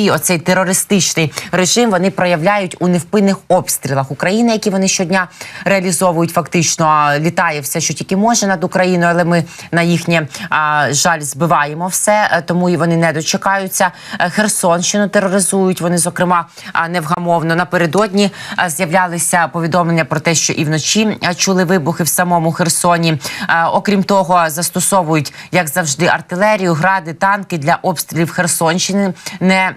І оцей терористичний режим вони проявляють у невпинних обстрілах України, які вони щодня реалізовують. Фактично літає все, що тільки може над Україною, але ми на їхнє жаль збиваємо все, е, тому і вони не дочекаються. Е, Херсонщину тероризують. Вони, зокрема, невгамовно напередодні з'являлися повідомлення про те, що і вночі чули вибухи в самому Херсоні. Окрім того, застосовують як завжди артилерію, гради, танки для обстрілів Херсонщини. Не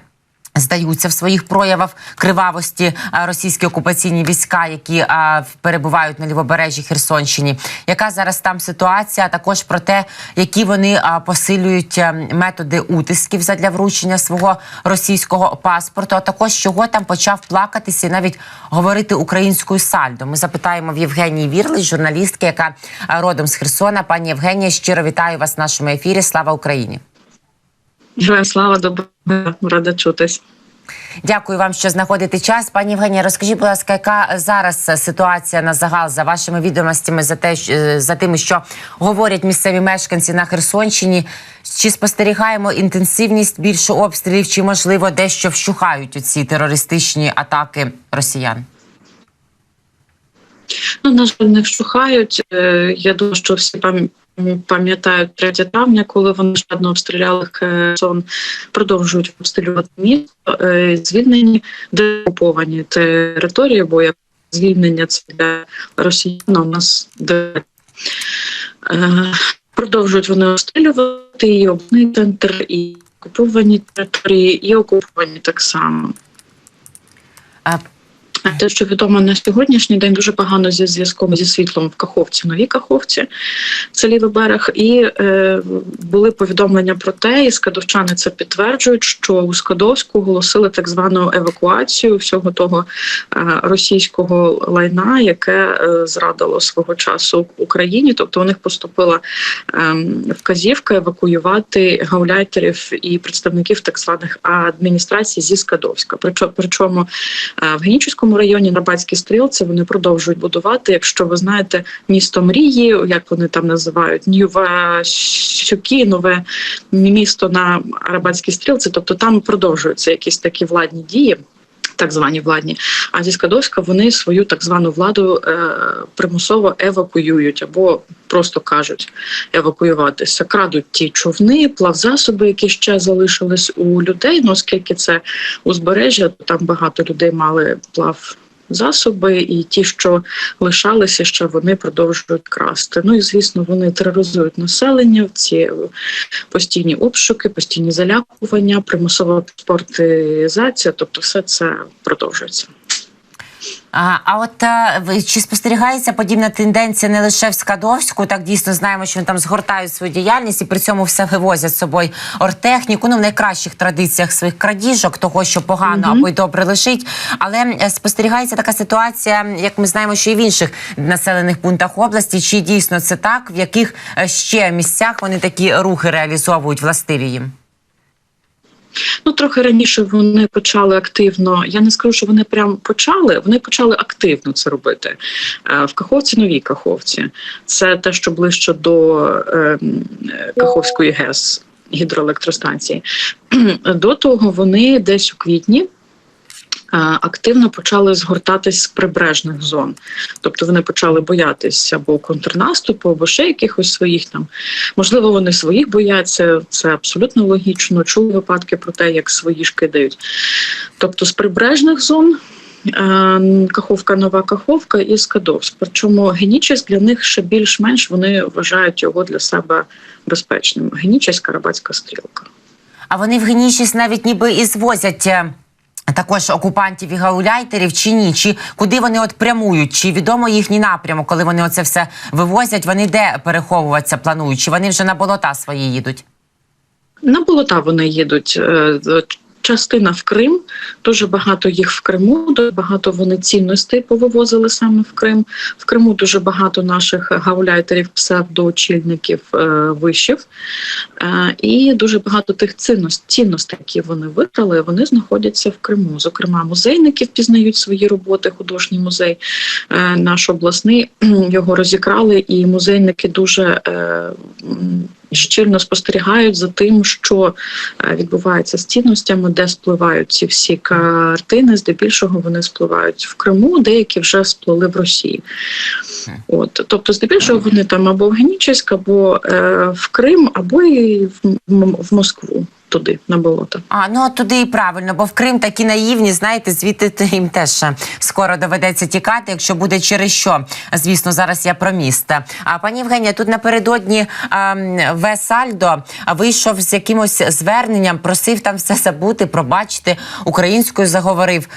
Здаються в своїх проявах кривавості російські окупаційні війська, які а, перебувають на лівобережжі Херсонщині. Яка зараз там ситуація? Також про те, які вони а, посилюють методи утисків задля вручення свого російського паспорту. А також чого там почав плакатися і навіть говорити українською сальдо. Ми запитаємо в Євгенії Вірлич, журналістки, яка родом з Херсона. Пані Євгенія, щиро вітаю вас в нашому ефірі. Слава Україні! Героям слава доброго рада чутись. Дякую вам, що знаходите час. Пані Євгенія, розкажіть, будь ласка, яка зараз ситуація на загал за вашими відомостями за те, за тими, що говорять місцеві мешканці на Херсонщині? Чи спостерігаємо інтенсивність більше обстрілів, чи можливо дещо вщухають у ці терористичні атаки росіян? Ну, на жаль, не вщухають. Е, Я думаю, що всі пам- пам'ятають 3 травня, коли вони жадно обстріляли Херсон, продовжують обстрілювати місто. Е, Звільнені деокуповані території, бо як звільнення це для росіян у нас де. Е, Продовжують вони обстрілювати і обласний центр, і окуповані території, і окуповані так само. Те, що відомо на сьогоднішній день, дуже погано зі зв'язком зі світлом в Каховці, новій Каховці, це лівий берег. І е, були повідомлення про те, і скадовчани це підтверджують, що у Скадовську оголосили так звану евакуацію всього того е, російського лайна, яке е, зрадило свого часу Україні. Тобто у них поступила е, вказівка евакуювати гауляйтерів і представників так званих адміністрацій зі Скадовська. Причому, причому е, в Генічеському районі на Батській стрілці вони продовжують будувати. Якщо ви знаєте місто мрії, як вони там називають, Нюва Щуки, нове місто на Арабатській стрілці, тобто там продовжуються якісь такі владні дії. Так звані владні, а зі Скадовська вони свою так звану владу е, примусово евакуюють або просто кажуть евакуюватися. Крадуть ті човни, плавзасоби, які ще залишились у людей. Ну оскільки це узбережжя, то там багато людей мали плав. Засоби і ті, що лишалися, ще вони продовжують красти. Ну і звісно, вони тероризують населення. Ці е, постійні обшуки, постійні залякування, примусова спортизація, Тобто, все це продовжується. А, а от е, ви- чи спостерігається подібна тенденція не лише в Скадовську? Так дійсно знаємо, що вони там згортають свою діяльність і при цьому все вивозять з собою оргтехніку. Ну в найкращих традиціях своїх крадіжок, того що погано або й добре лежить. Але е, спостерігається така ситуація, як ми знаємо, що і в інших населених пунктах області. Чи дійсно це так, в яких е, ще місцях вони такі рухи реалізовують властиві їм? Ну, трохи раніше вони почали активно. Я не скажу, що вони прям почали. Вони почали активно це робити Е, в Каховці, новій Каховці. Це те, що ближче до е, Каховської ГЕС гідроелектростанції. До того вони десь у квітні. Е, Активно почали згортатись з прибережних зон, тобто вони почали боятися або контрнаступу, або ще якихось своїх там. Можливо, вони своїх бояться, це абсолютно логічно. Чули випадки про те, як свої ж кидають. Тобто з прибережних зон. е, Каховка, нова Каховка і Скадовськ. Причому Генічеськ для них ще більш-менш вони вважають його для себе безпечним. Генічеська Карабатська стрілка. А вони в Генічіс навіть ніби і звозять. Е, Також окупантів і гауляйтерів чи ні? Чи куди вони от прямують? Чи відомо їхній напрямок, коли вони оце все вивозять? Вони де переховуватися планують? Чи вони вже на болота свої їдуть? На болота вони їдуть. Частина в Крим, дуже багато їх в Криму, дуже багато вони цінностей повивозили саме в Крим. В Криму дуже багато наших гауляйтерів, псевдоочільників е, вишів. Е, і дуже багато тих цінностей, які вони виграли, вони знаходяться в Криму. Зокрема, музейники впізнають свої роботи. Художній музей е, наш обласний його розікрали, і музейники дуже. Щільно спостерігають за тим, що е, відбувається з цінностями, де спливають ці всі картини. Здебільшого вони спливають в Криму, деякі вже сплили в Росії. От, тобто, здебільшого вони там або в Генічеськ, або е, в Крим, або і в, в Москву туди на болото. А ну туди і правильно, бо в Крим такі наївні, знаєте, звідти їм теж скоро доведеться тікати, якщо буде через що. Звісно, зараз я про місто. А пані Євгенія, тут напередодні ем, Весальдо вийшов з якимось зверненням, просив там все забути, пробачити, українською заговорив.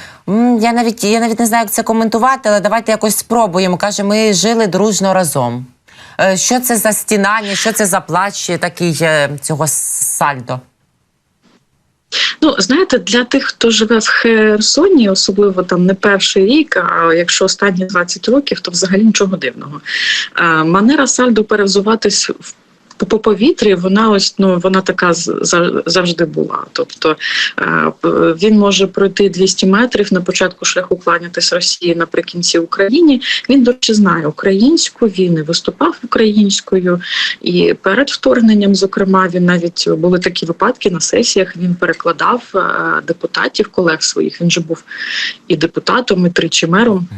Я навіть я навіть не знаю, як це коментувати, але давайте якось спробуємо. каже, ми жили дружно разом. Е, Що це за стінання, що це за плач такий е, цього сальдо? Ну, знаєте, для тих, хто живе в Херсоні, особливо там не перший рік, а якщо останні 20 років, то взагалі нічого дивного. Е, Манера сальдо перевзуватись в по- по повітрі вона ось ну вона така завжди була. Тобто е, він може пройти 200 метрів на початку шляху кланятись Росії наприкінці Україні. Він до речі, знає українську, він і виступав українською, і перед вторгненням, зокрема, він навіть були такі випадки на сесіях. Він перекладав е, депутатів, колег своїх. Він же був і депутатом, і тричі мером.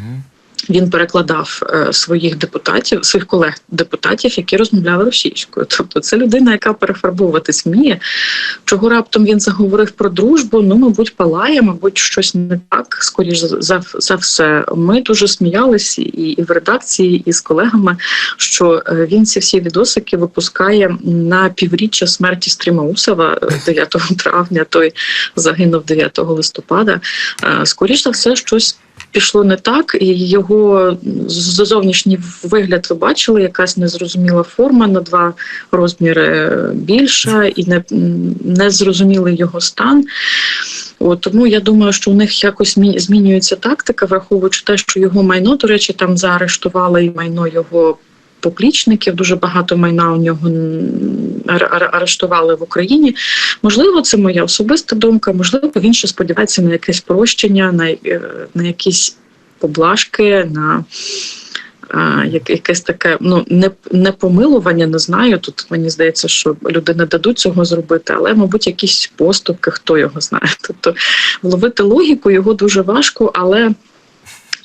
Він перекладав е, своїх депутатів, своїх колег депутатів, які розмовляли російською. Тобто, це людина, яка перефарбовуватись вміє. Чого раптом він заговорив про дружбу? Ну, мабуть, палає, мабуть, щось не так. Скоріш за, за, все. Ми дуже сміялись і, і в редакції, і з колегами, що е, він ці всі відосики випускає на півріччя смерті Стрімаусова е, 9 травня. Той загинув 9 листопада. Е, Скоріш за все, щось пішло не так, і його зовнішній вигляд ви бачили, якась незрозуміла форма на два розміри більша, і не, не зрозумілий його стан. От, тому я думаю, що у них якось змінюється тактика, враховуючи те, що його майно, до речі, там заарештували і майно його. Поплічників дуже багато майна у нього арештували в Україні. Можливо, це моя особиста думка. Можливо, він ще сподівається на якесь прощення, на, е, на якісь поблажки, на як- якесь таке ну не, не помилування, не знаю. Тут мені здається, що люди не дадуть цього зробити, але, мабуть, якісь поступки, хто його знає. Тобто вловити логіку його дуже важко, але.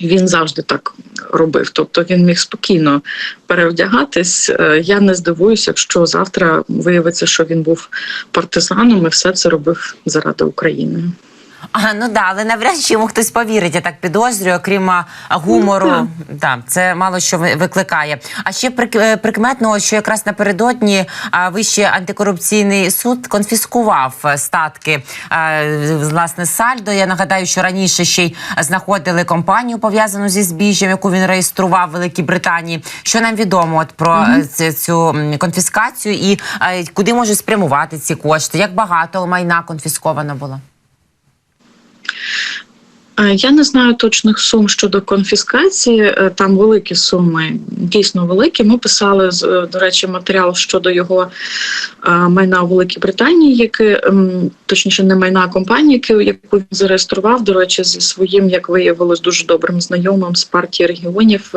Він завжди так робив, тобто він міг спокійно перевдягатись. Е, Я не здивуюся, якщо завтра виявиться, що він був партизаном і все це робив заради України. А, ну да, але навряд чи йому хтось повірить, я так підозрюю, окрім а, гумору. Ну, да, це мало що ви- викликає. А ще прик- е, прикметно, що якраз напередодні а, Вищий антикорупційний суд конфіскував е, статки е, власне Сальдо. Я нагадаю, що раніше ще й знаходили компанію пов'язану зі збіжжям, яку він реєстрував в Великій Британії. Що нам відомо от про е, ці- цю м, конфіскацію і е, куди можуть спрямувати ці кошти? Як багато майна конфісковано було? Е, Я не знаю точних сум щодо конфіскації. Е, Там великі суми, дійсно великі. Ми писали е, до речі матеріал щодо його майна у Великій Британії, яке точніше не майна а компанії, яку він зареєстрував. До речі, зі своїм, як виявилось, дуже добрим знайомим з партії регіонів.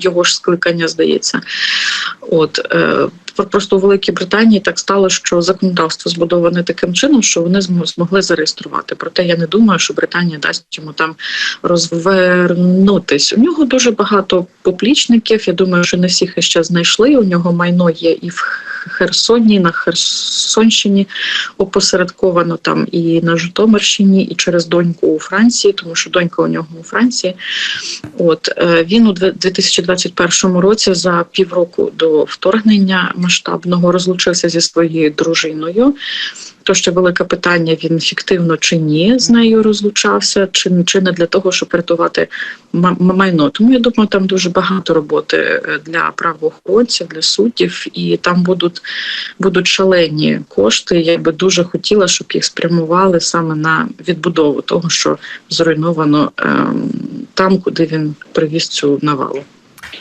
Його ж скликання здається. От просто у Великій Британії так стало, що законодавство збудоване таким чином, що вони змо- змогли зареєструвати. Проте я не думаю, що Британія дасть йому там розвернутись. У нього дуже багато поплічників. Я думаю, що не всіх іще знайшли. У нього майно є і в Херсоні, на Херсонщині опосередковано там і на Житомирщині, і через доньку у Франції, тому що донька у нього у Франції. От е, він у 2021 році за півроку до вторгнення масштабного розлучився зі своєю дружиною. То ще велике питання: він фіктивно чи ні з нею розлучався, чи, чи не для того, щоб рятувати ма- майно. Тому я думаю, там дуже багато роботи е, для правоохоронців, для суддів, і там будуть, будуть шалені кошти. Я би дуже хотіла, щоб їх спрямували саме на відбудову того, що зруйновано ем, там, куди він привіз цю навалу.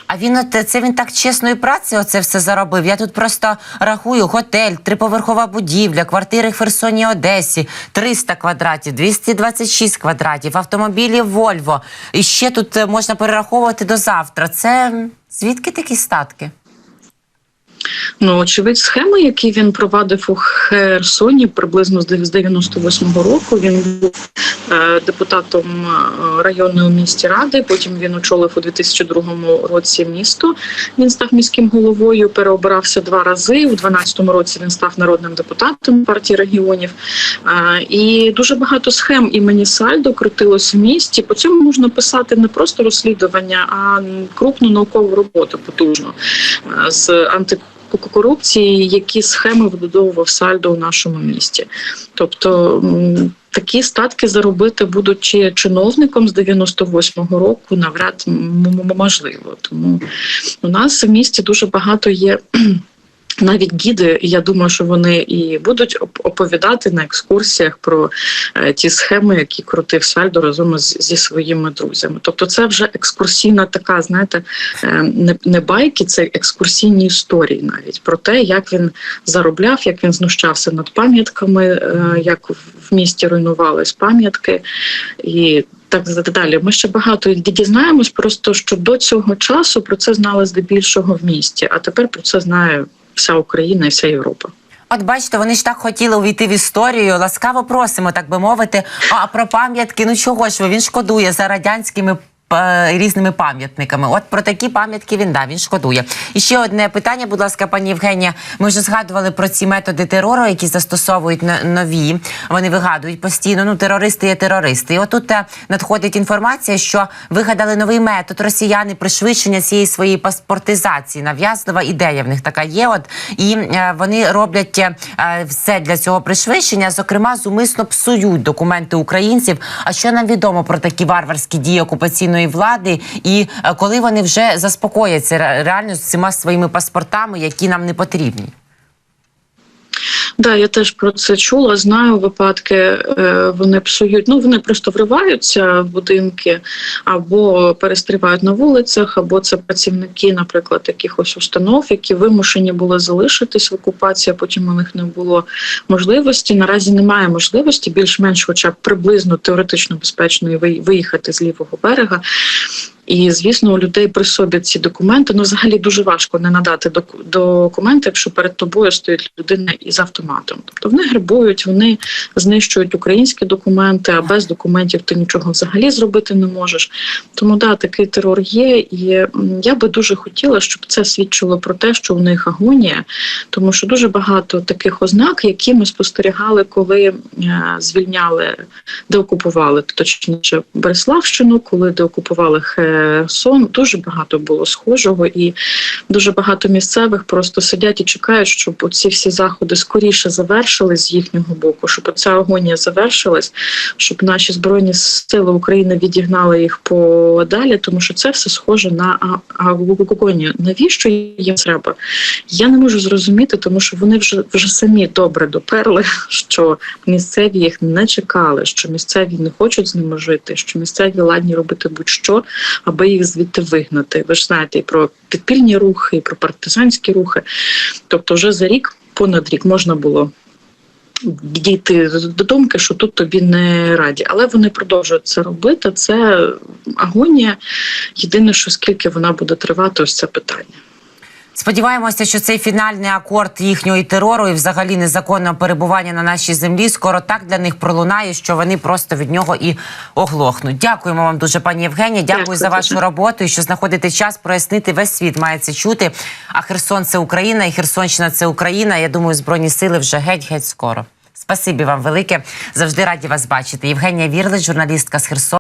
А він от це він так чесною праці оце все заробив. Я тут просто рахую готель, триповерхова будівля, квартири в Херсоні Одесі, 300 квадратів, 226 квадратів, автомобілі Вольво. І ще тут е, можна перераховувати до завтра. Це звідки такі статки? Ну, очевидь, схеми, які він провадив у Херсоні приблизно з 98-го року. Він був е, депутатом е, районної місті ради. Потім він очолив у 2002 році місто. Він став міським головою, переобирався два рази. У 2012 році він став народним депутатом партії регіонів. Е, і дуже багато схем імені Сальдо крутилось в місті. По цьому можна писати не просто розслідування, а крупну наукову роботу потужну з анти корупції, які схеми вибудовував сальдо у нашому місті. Тобто такі статки заробити будучи чиновником з 98-го року, навряд можливо. Тому у нас в місті дуже багато є. Навіть гіди, я думаю, що вони і будуть оповідати на екскурсіях про е, ті схеми, які крутив Сальдо разом зі своїми друзями. Тобто, це вже екскурсійна така, знаєте, е, не, байки, це екскурсійні історії навіть про те, як він заробляв, як він знущався над пам'ятками, е, як в місті руйнувались пам'ятки і. Так далі. Ми ще багато дізнаємось, просто що до цього часу про це знали здебільшого в місті, а тепер про це знає вся Україна і вся Європа. От бачите, вони ж так хотіли увійти в історію. Ласкаво просимо, так би мовити. А про пам'ятки, ну чого ж ви? Він шкодує за радянськими. Різними пам'ятниками, от про такі пам'ятки він да він шкодує. І ще одне питання, будь ласка, пані Євгенія. Ми вже згадували про ці методи терору, які застосовують нові. Вони вигадують постійно. Ну, терористи є терористи. І отут е, надходить інформація, що вигадали новий метод росіяни пришвидшення цієї своєї паспортизації. Нав'язлива ідея в них така є. От і е, вони роблять е, все для цього пришвидшення. Зокрема, зумисно псують документи українців. А що нам відомо про такі варварські дії окупаційної влади, і е, коли вони вже заспокояться реально з цими своїми паспортами, які нам не потрібні? Да, я теж про це чула. Знаю випадки, е, вони псують. Ну вони просто вриваються в будинки або перестрівають на вулицях, або це працівники, наприклад, якихось установ, які вимушені були залишитись в окупації. Потім у них не було можливості. Наразі немає можливості більш-менш, хоча б приблизно теоретично безпечно ви- виїхати з лівого берега. І звісно, у людей при собі ці документи. Ну, взагалі дуже важко не надати доку- документи, якщо перед тобою стоїть людина із автоматом. Тобто вони грабують, вони знищують українські документи, а без документів ти нічого взагалі зробити не можеш. Тому да, такий терор є. І я би дуже хотіла, щоб це свідчило про те, що у них агонія, тому що дуже багато таких ознак, які ми спостерігали, коли е, звільняли, деокупували, точніше Береславщину, коли деокупували Херсон. Дуже багато було схожого, і дуже багато місцевих просто сидять і чекають, щоб ці всі заходи скоріше завершились з їхнього боку, щоб ця агонія завершилась, щоб наші збройні сили України відігнали їх подалі, тому що це все схоже на агонію. Навіщо їм треба? Я не можу зрозуміти, тому що вони вже вже самі добре доперли, що місцеві їх не чекали, що місцеві не хочуть з ними жити, що місцеві ладні робити будь-що, аби їх звідти вигнати. Ви ж знаєте і про підпільні рухи, і про партизанські рухи. Тобто, вже за рік, понад рік, можна було. Дійти до думки, що тут тобі не раді, але вони продовжують це робити. Це агонія. Єдине, що скільки вона буде тривати, ось це питання. Сподіваємося, що цей фінальний акорд їхнього терору і взагалі незаконного перебування на нашій землі скоро так для них пролунає, що вони просто від нього і оглохнуть. Дякуємо вам дуже, пані Євгенія. Дякую, Дякую за вашу роботу і що знаходите час прояснити. Весь світ має це чути. А Херсон це Україна, і Херсонщина це Україна. Я думаю, збройні сили вже геть геть скоро. Спасибі вам велике. Завжди раді вас бачити. Євгенія Вірлич, журналістка з Херсона.